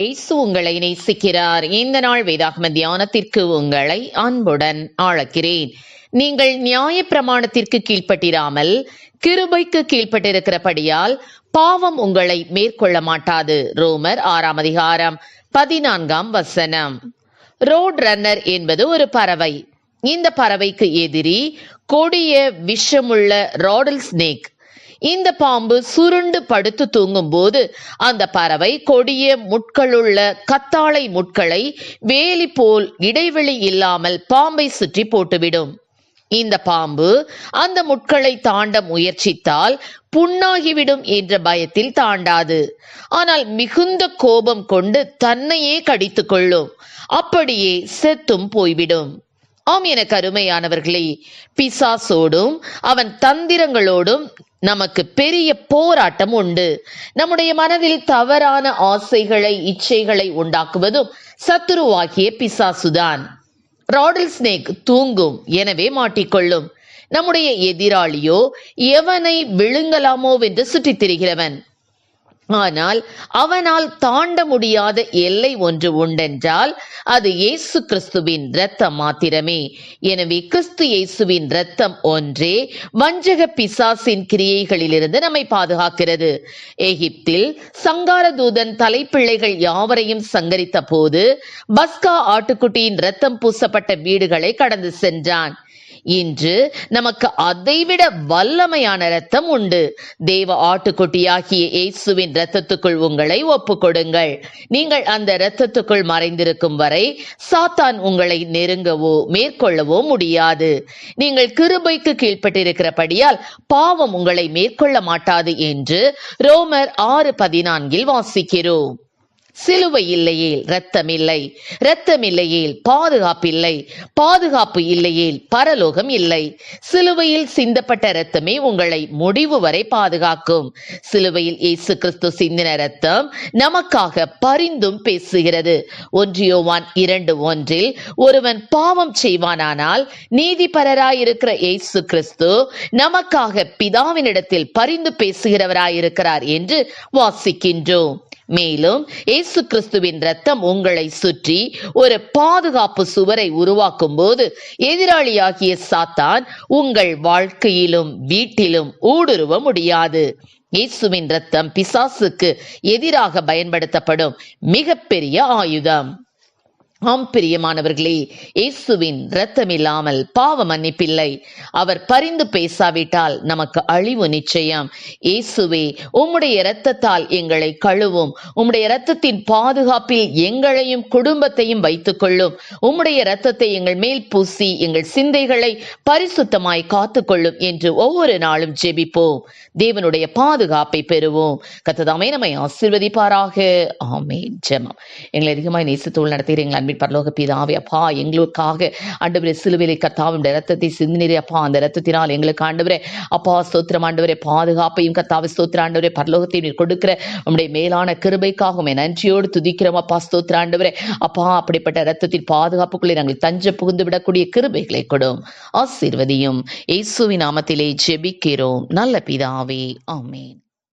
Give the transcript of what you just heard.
இயேசு உங்களை நேசிக்கிறார். இந்த நாள் வேதாகம தியானத்திற்கு உங்களை அன்புடன் ஆளக்கிறேன். நீங்கள் நியாய பிரமாணத்திற்கு கீழ்ப்பட்டிராமல் கிருபைக்கு கீழ்ப்பட்டிருக்கிறபடியால் பாவம் உங்களை மேற்கொள்ள மாட்டாது. ரோமர் ஆறாம் அதிகாரம் பதினான்காம் வசனம். ரோட் ரன்னர் என்பது ஒரு பறவை. இந்த பறவைக்கு எதிரி கொடிய விஷமுள்ள ராடல் ஸ்னேக். இந்த பாம்பு சுருண்டு படுத்து தூங்கும் போது அந்த பறவை கொடிய முட்களுள்ள கத்தாழை முட்களை வேலி போல் இடைவெளி இல்லாமல் பாம்பை சுற்றி போட்டுவிடும். இந்த பாம்பு அந்த முட்களை தாண்ட முயற்சித்தால் புண்ணாகிவிடும் என்ற பயத்தில் தாண்டாது. ஆனால் மிகுந்த கோபம் கொண்டு தன்னையே கடித்துக் கொள்ளும். அப்படியே செத்தும் போய்விடும். ஆம் என கருமையானவர்களே பிசாசோடும் அவன் தந்திரங்களோடும் நமக்கு பெரிய போராட்டம் உண்டு. நம்முடைய மனதில் தவறான ஆசைகளை இச்சைகளை உண்டாக்குவதும் சத்துருவாகிய பிசாசுதான். ராடல் ஸ்னேக் தூங்கும் எனவே மாட்டிக்கொள்ளும். நம்முடைய எதிராளியோ எவனை விழுங்கலாமோ வென்று சுற்றித் திரிகிறவன்? ஆனால் அவனால் தாண்ட முடியாத எல்லை ஒன்று உண்டென்றால் அது இயேசு கிறிஸ்துவின் இரத்தம் மாத்திரமே. எனவே கிறிஸ்து இயேசுவின் இரத்தம் ஒன்றே வஞ்சக பிசாசின் கிரியைகளிலிருந்து நம்மை பாதுகாக்கிறது. எகிப்தில் சங்கார தூதன் தலைப்பிள்ளைகள் யாவரையும் சங்கரித்த போது பஸ்கா ஆட்டுக்குட்டியின் இரத்தம் பூசப்பட்ட வீடுகளை கடந்து சென்றான். இன்று நமக்கு அதைவிட வல்லமையான இரத்தம் உண்டு. தேவ ஆட்டுக்குட்டியாகிய இயேசுவின் இரத்தத்துக்குள் உங்களை ஒப்புக்கொடுங்கள். நீங்கள் அந்த இரத்தத்துக்குள் மறைந்திருக்கும் வரை சாத்தான் உங்களை நெருங்கவோ மேற்கொள்ளவோ முடியாது. நீங்கள் கிருபைக்கு கீழ்ப்பட்டிருக்கிறபடியால் பாவம் உங்களை மேற்கொள்ள மாட்டாது என்று ரோமர் ஆறு பதினான்கில் வாசிக்கிறோம். சிலுவை இல்லையேல் ரத்தம் இல்லை இரத்தம் இல்லையேல் பாதுகாப்பில்லை. பாதுகாப்பு இல்லையேல் பரலோகம் இல்லை. சிலுவையில் சிந்தப்பட்ட இரத்தமே உங்களை முடிவு வரை பாதுகாக்கும். சிலுவையில் இயேசு கிறிஸ்து சிந்தின இரத்தம் நமக்காக பரிந்தும் பேசுகிறது. ஒன்றியோவான் இரண்டு ஒன்றில் ஒருவன் பாவம் செய்வானானால் நீதிபரராயிருக்கிற இயேசு கிறிஸ்து நமக்காக பிதாவினிடத்தில் பரிந்து பேசுகிறவராயிருக்கிறார் என்று வாசிக்கின்றோம். மேலும் இயேசு கிறிஸ்துவின் ரத்தம் உங்களை சுற்றி ஒரு பாதுகாப்பு சுவரை உருவாக்கும் போது எதிராளியாகிய சாத்தான் உங்கள் வாழ்க்கையிலும் வீட்டிலும் ஊடுருவ முடியாது. இயேசுவின் ரத்தம் பிசாசுக்கு எதிராக பயன்படுத்தப்படும் மிகப்பெரிய ஆயுதம். ஆம் பிரியமானவர்களே இயேசுவின் இரத்தம் இல்லாமல் பாவ மன்னிப்பில்லை. அவர் பரிந்து பேசாவிட்டால் நமக்கு அழிவு நிச்சயம். இயேசுவே உம்முடைய இரத்தத்தால் எங்களை கழுவும். உம்முடைய இரத்தத்தின் பாதுகாப்பில் எங்களையும் குடும்பத்தையும் வைத்துக் கொள்ளும் உம்முடைய இரத்தத்தை எங்கள் மேல் பூசி எங்கள் சிந்தைகளை பரிசுத்தமாய் காத்துக்கொள்ளும் என்று ஒவ்வொரு நாளும் ஜெபிப்போம். தேவனுடைய பாதுகாப்பை பெறுவோம். கத்ததாமே நம்மை ஆசிர்வதிப்பாராக. ஆமே ஜெமம் எங்களை அதிகமாய் நேசத்தோடு நடத்துகிறீங்களா அன்பின் பரலோக பிதாவே அப்பா எங்களுக்காக ஆண்டவரே சிலுவிலை கத்தாவுடைய ரத்தத்தை சிந்தினரே அப்பா அந்த ரத்தத்தினால் எங்களுக்கு ஆண்டவரே அப்பா ஸ்தோத்திரம் ஆண்டவரே பாதுகாப்பையும் கத்தாவை ஸ்தோத்திர ஆண்டவரே பரலோகத்தையும் நீர் கொடுக்கிற உங்களுடைய மேலான கிருபைக்காகவும் நன்றியோடு துதிக்கிறோம் அப்பா ஸ்தோத்திர ஆண்டவரே. அப்பா அப்படிப்பட்ட ரத்தத்தின் பாதுகாப்புக்குள்ளே நாங்கள் தஞ்ச புகுந்து விடக்கூடிய கிருபைகளை கொடும் ஆசீர்வதியும். இயேசுவின் நாமத்திலே ஜெபிக்கிறோம். நல்ல பிதாவே ஆமேன்.